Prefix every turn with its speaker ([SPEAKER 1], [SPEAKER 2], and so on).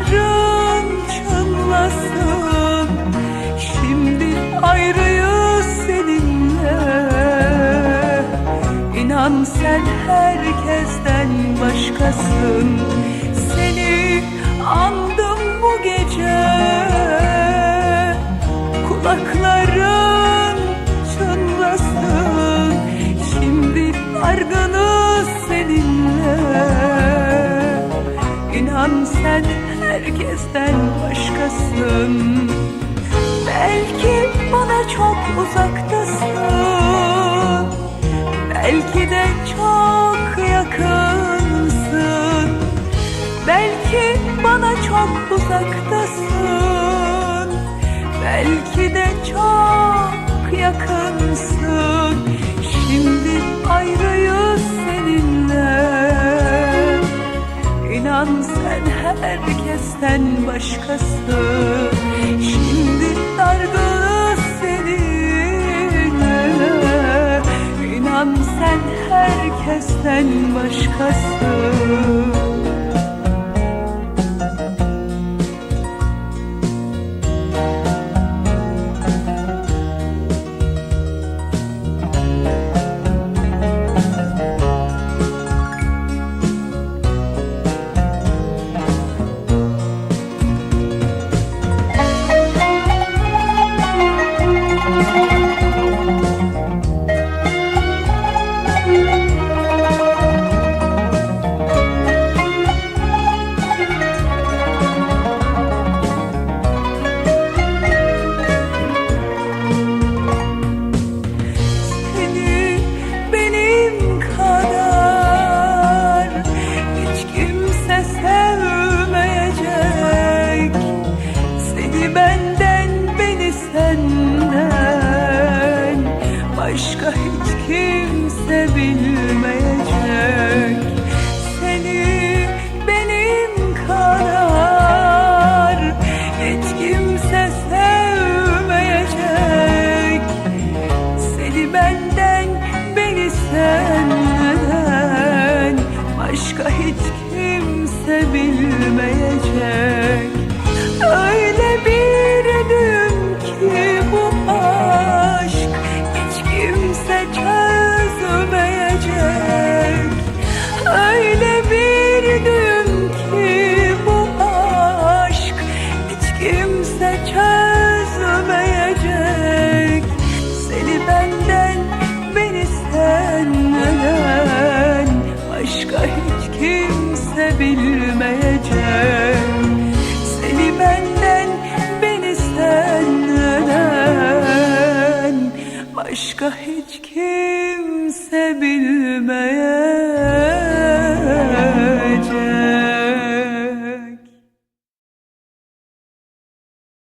[SPEAKER 1] kulakların çınlasın Şimdi ayrıyız seninle. İnan sen herkesten başkasın. Seni andım bu gece. Kulakların çınlasın. Şimdi dargınız seninle. İnan sen herkesten başkasın. Belki bana çok uzaktasın. Belki de çok yakınsın. Belki bana çok uzaktasın. Belki de çok yakınsın. Şimdi ayrıyız seninle. İnan sen herkesten başkasın. Şimdi dargınız seninle İnan sen herkesten başkasın 在这